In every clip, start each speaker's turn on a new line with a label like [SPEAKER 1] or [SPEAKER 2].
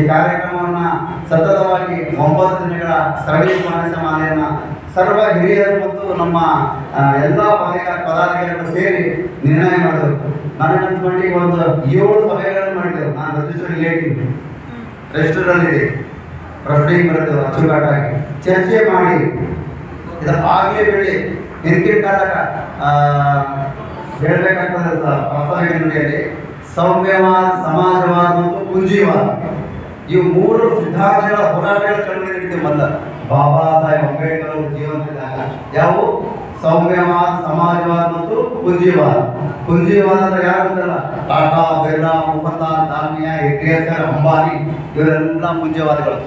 [SPEAKER 1] ಈ ಕಾರ್ಯಕ್ರಮವನ್ನು ಸತತವಾಗಿ ಒಂಬತ್ತು ದಿನಗಳ ಸರಣಿ ಮಾಲೆಯನ್ನ ಸರ್ವ ಹಿರಿಯರು ಮತ್ತು ನಮ್ಮ ಎಲ್ಲ ಪದಾಧಿಕ ಪದಾಧಿಕಾರಿಗಳು ಸೇರಿ ನಿರ್ಣಯ ಮಾಡಿದರು. ನಾನು ಈಗ ಒಂದು ಏಳು ಸಭೆಗಳನ್ನು ಮಾಡಿದ್ದೆವು ನಾನು ರಿಜಿಸ್ಟರ್ ಹೇಳ್ತೀನಿ ರಿಜಿಸ್ಟರ್ನಲ್ಲಿದೆ ಪ್ರಶ್ನೆಗೆ ಬರೆದು ಅಚ್ಚುಕಟ್ಟಾಗಿ. ಚರ್ಚೆ ಮಾಡಿ. ಇದರ ಆಗಲೇ ಬೆಳೆ ಹಿಂದಿನ ಕಾಲಕ ಹೇಳಬೇಕಾಗ್ತದೆ ಪ್ರಾಸ್ತಾವಿಕ ಸೌಮ್ಯವಾದ, ಸಮಾಜವಾದ ಮತ್ತು ಪುಂಜಿವಾದ. ಇವು ಮೂರು ಸಿದ್ಧಾಂತಗಳ ಹೋರಾಟಗಳ ಕಣ್ಣಿಗೆ ಬಂದ ಬಾಬಾ ಸಾಹೇಬ್ ಅಂಬೇಡ್ಕರ್ ಅವರು ಜೀವನದಾಗ ಯಾವು? ಸೌಮ್ಯವಾದ, ಸಮಾಜವಾದ ಮತ್ತು ಪುಂಜಿವಾದ. ಪುಂಜಿವಾದ ಅಂದ್ರೆ ಯಾರು ಅಂತಲ್ಲ ಟಾಟಾ, ಬಿರ್ಲಾ ಮುಫತ್ತಾರ್ ದಾಮಿಯಾ ಹಿರಿಯಸ್ಕರ್ ಅಂಬಾನಿ, ಇವರೆಲ್ಲ ಪುಂಜವಾದಿಗಳು.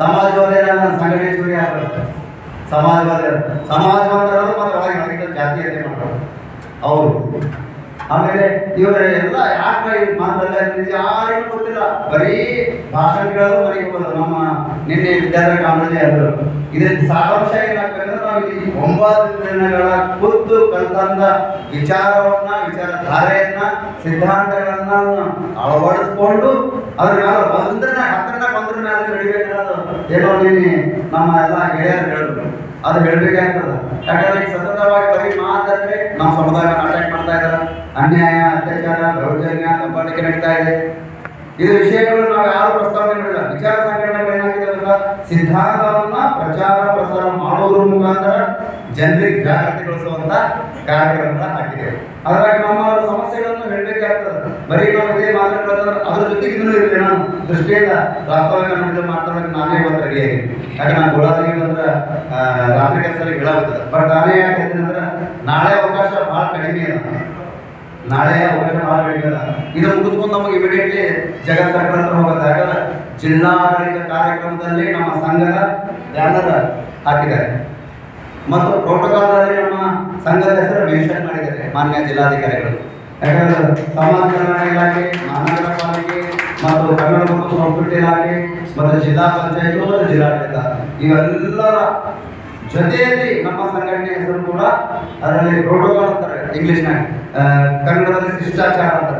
[SPEAKER 1] ಸಮಾಜವಾದ ಏನಾಗ ಸಂಘಟೇಶ್ವರಿ ಯಾರು ಸಮಾಜವಾದ ಸಮಾಜವಾದ ಮತ್ತೆ ಒಳಗೆ ಜಾತಿ ಜಾತೀಯತೆ ಮಾಡೋದು ಅವರು ಆಮೇಲೆ ಇವರ ಎಲ್ಲ ಯಾಕೆ ಮಾತಲ್ಲ ಯಾರಿಗೂ ಗೊತ್ತಿಲ್ಲ. ಬರೀ ಭಾಷಣಗಳು ಬರೀ ನಮ್ಮ ನಿನ್ನೆ ವಿದ್ಯಾರ್ಥಿ ಕಾಲದಲ್ಲಿ ಆದರು ಇದ್ರ ಸಾರಾಂಶ ಏನಾಗ್ಬೇಕಂದ್ರೆ ನಾವು ಈ ಒಂಬತ್ತು ದಿನಗಳ ಖುದ್ದು ಕಲ್ತಂದ ವಿಚಾರವನ್ನ, ವಿಚಾರಧಾರೆಯನ್ನ, ಸಿದ್ಧಾಂತಗಳನ್ನ ಅಳವಡಿಸ್ಕೊಂಡು ಅದ್ರ ಮೇಲೆ ಬಂದ್ರೆ ಹತ್ರನ ಬಂದ್ರೆ ಮೇಲೆ ಬೆಳಿಬೇಕಾದ ಏನೋ ನಿನ್ನೆ ನಮ್ಮ ಎಲ್ಲ ಗೆಳೆಯರು ಹೇಳಿದ್ರು. ಅದು ಹೇಳ್ಬೇಕಾಗ್ತದ ಯಾಕಂದ್ರೆ ಈಗ ಸತತವಾಗಿ ಬರೀ ಮಾತಂದ್ರೆ ನಮ್ಮ ಸಮುದಾಯ ಅಟ್ಯಾಕ್ ಮಾಡ್ತಾ ಇದ್ದಾರೆ. ಅನ್ಯಾಯ, ಅತ್ಯಾಚಾರ, ದೌರ್ಜನ್ಯ ದಬ್ಬಾಳಿಕೆ ನಡೀತಾ ಇದೆ. ಇದು ವಿಷಯಗಳನ್ನು ನಾವು ಯಾರು ಪ್ರಸ್ತಾವನೆ ಮಾಡಿಲ್ಲ. ವಿಚಾರ ಸಂಕಲನ ಏನಾಗಿದೆ ಸಿದ್ಧಾಂತವನ್ನ ಪ್ರಚಾರ ಪ್ರಸಾರ ಮಾಡೋದ್ರ ಮುಖಾಂತರ ಜನರಿಗೆ ಜಾಗೃತಿಗೊಳಿಸುವಂತ ಕಾರ್ಯಗಳನ್ನ ಹಾಕಿದೆ ಅದ್ರಾಗ ನಮ್ಮ ಸಮಸ್ಯೆಗಳನ್ನು ಹೇಳಬೇಕಾಗ್ತದೆ. ಬರೀ ನಾವು ಇದೇ ಮಾತಾಡ್ತಾರೆ ಅದ್ರ ಜೊತೆಗೆ ಇದನ್ನು ಇರಲಿ ನಾನು. ದೃಷ್ಟಿಯಿಂದ ವಾಸ್ತವಿಕ ನುಡಿದ ಮಾತಾಡೋಕೆ ನಾನೇ ಇವತ್ತು ರೆಡಿಯಾಗಿ. ಯಾಕೆ ನಾನು ಗೋಳಾದಿಗೆ ಅಂದ್ರೆ ಆ, ರಾತ್ರಿ ಕೆಲಸ ಹೇಳಾಗುತ್ತದೆ ಬಟ್ ನಾನೇ ಯಾಕೆ ಅಂದ್ರೆ ನಾಳೆ ಅವಕಾಶ ಭಾಳ ಕಡಿಮೆ ಇದೆ ನಾಳೆ ಅವಕಾಶ ಮಾಡಬೇಕಲ್ಲ ಇದೆ ಮುಗಿಸ್ಕೊಂಡು ನಮಗೆ ಇಮಿಡಿಯೇಟ್ಲಿ ಜಗತ್ ಸರ್ಕಾರ ಹತ್ರ ಯಾಕಂದ್ರೆ ಜಿಲ್ಲಾಡಳಿತ ಕಾರ್ಯಕ್ರಮದಲ್ಲಿ ನಮ್ಮ ಸಂಘದ ಬ್ಯಾನರ್ ಹಾಕಿದ್ದಾರೆ. ಮತ್ತು ಪ್ರೋಟೋಕಾಲ್ನಲ್ಲಿ ನಮ್ಮ ಸಂಘದ ಹೆಸರು ಮೆನ್ಷನ್ ಮಾಡಿದ್ದಾರೆ ಮಾನ್ಯ ಜಿಲ್ಲಾಧಿಕಾರಿಗಳು. ಯಾಕಂದ್ರೆ ಸಮಾಜ ಕಲ್ಯಾಣ ಇಲಾಖೆ ಮಹಾನಗರ ಪಾಲಿಕೆ ಮತ್ತು ಕನ್ನಡ ಮತ್ತು ಸಂಸ್ಕೃತಿ ಇಲಾಖೆ ಮತ್ತು ಜಿಲ್ಲಾ ಪಂಚಾಯತ್ ಮತ್ತು ಜಿಲ್ಲಾಡಳಿತ, ಇವೆಲ್ಲರ ಜೊತೆಯಲ್ಲಿ ನಮ್ಮ ಸಂಘಟನೆ ಹೆಸರು ಕೂಡ ಅದರಲ್ಲಿ ಪ್ರೋಟೋಕಾಲ್ ಅಂತಾರೆ. ಇಂಗ್ಲಿಷ್ನಾಗ ಕನ್ನಡದಲ್ಲಿ ಶಿಷ್ಟಾಚಾರ ಅಂತ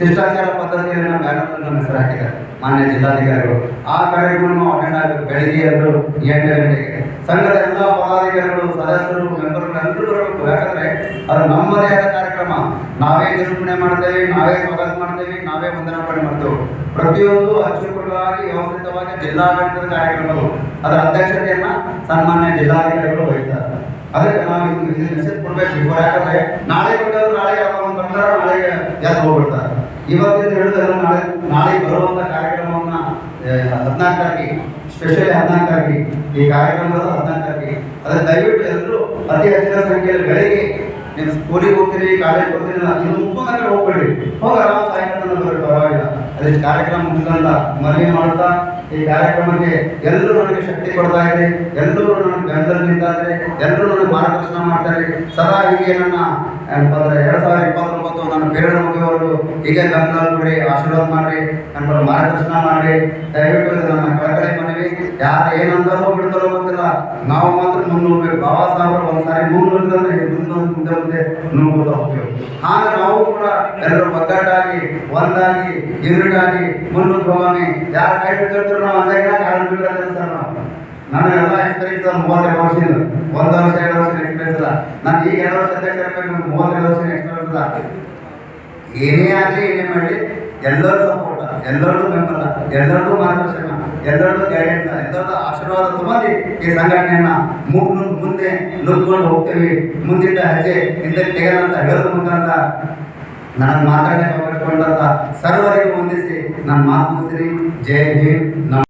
[SPEAKER 1] ಶಿಷ್ಟಾಚಾರ ಪದ್ಧತಿಯನ್ನು ಬ್ಯಾನರ್ ನಮ್ಮ ಹೆಸರು ಹಾಕಿದ್ದಾರೆ. ಮಾನ್ಯ ಜಿಲ್ಲಾಧಿಕಾರಿಗಳು. ಆ ಕಾರ್ಯಕ್ರಮ ಅಟೆಂಡ್ ಆಗಬೇಕು ಬೆಳಿಗ್ಗೆ ಎಂಟು ಗಂಟೆಗೆ. ಸಂಘದ ಎಲ್ಲ ಪದಾಧಿಕಾರಿಗಳು, ಸದಸ್ಯರು ಮೆಂಬರ್ಗಳು ಎಲ್ಲರೂ ಬರಬೇಕು. ಯಾಕಂದ್ರೆ ಅದು ನಮ್ಮದೇ ಆದ ಕಾರ್ಯಕ್ರಮ. ನಾವೇ ನಿರೂಪಣೆ ಮಾಡ್ತೇವೆ, ನಾವೇ ಸ್ವಾಗತ ಮಾಡ್ತೇವೆ, ನಾವೇ ವಂದನಾಪಣೆ ಮಾಡ್ತೇವೆ. ಪ್ರತಿಯೊಂದು ಅಚ್ಚುಕಟ್ಟಾಗಿ, ವ್ಯವಸ್ಥಿತವಾಗಿ ಜಿಲ್ಲಾಡಳಿತದ ಕಾರ್ಯಕ್ರಮಗಳು. ಅದರ ಅಧ್ಯಕ್ಷತೆಯನ್ನ ಸನ್ಮಾನ್ಯ ಜಿಲ್ಲಾಧಿಕಾರಿಗಳು ವಹಿಸ್ತಾರೆ. ಅದಕ್ಕೆ ನಾವು ಇದು ನಾಳೆ ಕೊಟ್ಟರು ನಾಳೆ ಯಾವಾಗ ಬರ್ತಾರ ನಾಳೆಗೆ ಯಾರು ಹೋಗ್ಬಿಡ್ತಾರೆ. ಇವತ್ತಿಂದ ಹೇಳಿದ್ರೆ ನಾಳೆ ನಾಳೆ ಬರುವಂತ ಕಾರ್ಯಕ್ರಮವನ್ನ ಹದಿನಾಲ್ಕು ತಾರೀಕಿಗೆ ಸ್ಪೆಷಲಿ ಹದಿನಾಲ್ಕು ತಾರೀಕಿಗೆ ಈ ಕಾರ್ಯಕ್ರಮ ಹದಿನಾಲ್ಕು ತಾರೀಕಿಗೆ ಅದಕ್ಕೆ ದಯವಿಟ್ಟು ಎಲ್ಲರೂ ಅತಿ ಹೆಚ್ಚಿನ ಸಂಖ್ಯೆಯಲ್ಲಿ ಬೆಳಿಗ್ಗೆ ನೀವು ಸ್ಕೂಲಿಗೆ ಹೋಗ್ತೀರಿ ಕಾಲೇಜ್ ಹೋಗ್ತೀರಿ ಇದು ಮುಗಿಸ್ಕೊಂಡು ಹೋಗ್ಬಿಡಿ ಕಡೆ ಹೋಗ್ಬೇಡಿ ಹೋಗಿ ಆರಾಮ್ ಸಾಯಂಕಾಲ ಪರವಾಗಿಲ್ಲ. ಅದೇ ಕಾರ್ಯಕ್ರಮ ಮುಗಿದಂತ ಮನವಿ ಮಾಡ್ತಾ ಈ ಕಾರ್ಯಕ್ರಮಕ್ಕೆ ಎಲ್ಲರೂ ನನಗೆ ಶಕ್ತಿ ಕೊಡ್ತಾ ಇದೆ ಎಲ್ಲರೂ ನನ್ನ ಬೆಂಬಲ ನಿಂತಾ ಎಲ್ಲರೂ ನನಗೆ ಮಾರ್ಗದರ್ಶನ ಮಾಡ್ತಾರೆ ಸದಾ ಹೀಗೆ ನನ್ನ ಏನಪ್ಪ ಎರಡು ಸಾವಿರದ ಇಪ್ಪತ್ತೊಂಬತ್ತು ನನ್ನ ಬೇರೆ ಮುಗಿಯುವವರೆಗೂ ಹೀಗೆ ಬೆಂಬಲ ಕೊಡಿ ಆಶೀರ್ವಾದ ಮಾಡಿ ನನ್ನ ಮಾರ್ಗದರ್ಶನ ಮಾಡಿ ದಯವಿಟ್ಟು ನನ್ನ ಕಳಕಳಿ ಮನವಿ. ಯಾರು ಏನಂತಾರೋ ಬಿಡ್ತಾರೋ ನಾವು ಮಾತ್ರ ಮುನ್ನೂಡ್ಬೇಕು ಬಾಬಾ ಸಾಹೇಬರು ಒಂದ್ಸಾರಿ ಮುನ್ನೂಡಿದ್ರೆ ಮುಂದೆ ಮುಂದೆ ಮುಂದೆ ನುಗ್ಗುತ್ತಾ ಹೋಗ್ತೇವೆ ಹಾಗೆ ನಾವು ಕೂಡ ಎಲ್ಲರೂ ಒಗ್ಗಟ್ಟಾಗಿ ಒಂದಾಗಿ ಯೂನಿಟ್ ಆಗಿ ಮುನ್ನುಗ್ಗಿ ಹೋಗೋಣ ಯಾರು ಕೈ ಬಿಡ್ತಿರ್ತಾರೋ ನಾವು ಅಂದಾಗ ಕಾರಣ ಬಿಡ್ತಾರೆ ಸರ್ ನಾವು ನನಗೆಲ್ಲ ಎಕ್ಸ್ಪೀರಿಯನ್ಸ್ ಮೂವತ್ತೆರಡು ವರ್ಷದಿಂದ ಒಂದು ವರ್ಷ ಎರಡು ವರ್ಷ ಎಕ್ಸ್ಪೀರಿಯನ್ಸ್ ಇಲ್ಲ ನಾನು ಈಗ ಎರಡು ವರ್ಷ ಅಧ್ಯಕ್ಷ ಇರ್ಬೇಕು ಮೂವತ್ತೆರಡು ವರ್ಷ ಎಕ್ಸ್ಪೀರಿಯನ್ಸ್ ಇಲ್ಲ ಏನೇ ಆಗಲಿ ಏನೇ ಮಾಡಲಿ ಎಲ್ಲರೂ ಸಪೋರ್ಟ್ ಎಲ್ಲರದು ಬೆಂಬಲ ಎಲ್ಲರದು ಮಾರ್ಗದರ್ಶನ ಎಲ್ಲರದು ಗೈಡೆನ್ಸ್ ಎಲ್ಲರದು ಆಶೀರ್ವಾದ ತುಂಬಿ ಈ ಸಂಘಟನೆಯನ್ನ ಮುಗ್ ಮುಂದೆ ನುಗ್ಕೊಂಡು ಹೋಗ್ತೇವೆ. ಮುಂದಿಟ್ಟ ಹೆಜ್ಜೆ ಹಿಂದೆ ತೆಗೆದಂತ ಹೇಳೋದ್ರ ಮುಖಾಂತರ ನನಗೆ ಮಾತಾಡಕ್ಕೆ ಅವಕಾಶ ಸರ್ವರಿಗೂ ವಂದಿಸಿ ನಾನು ಮಾತು ಮುಗಿಸ್ತೀನಿ. ಜೈ ನಮ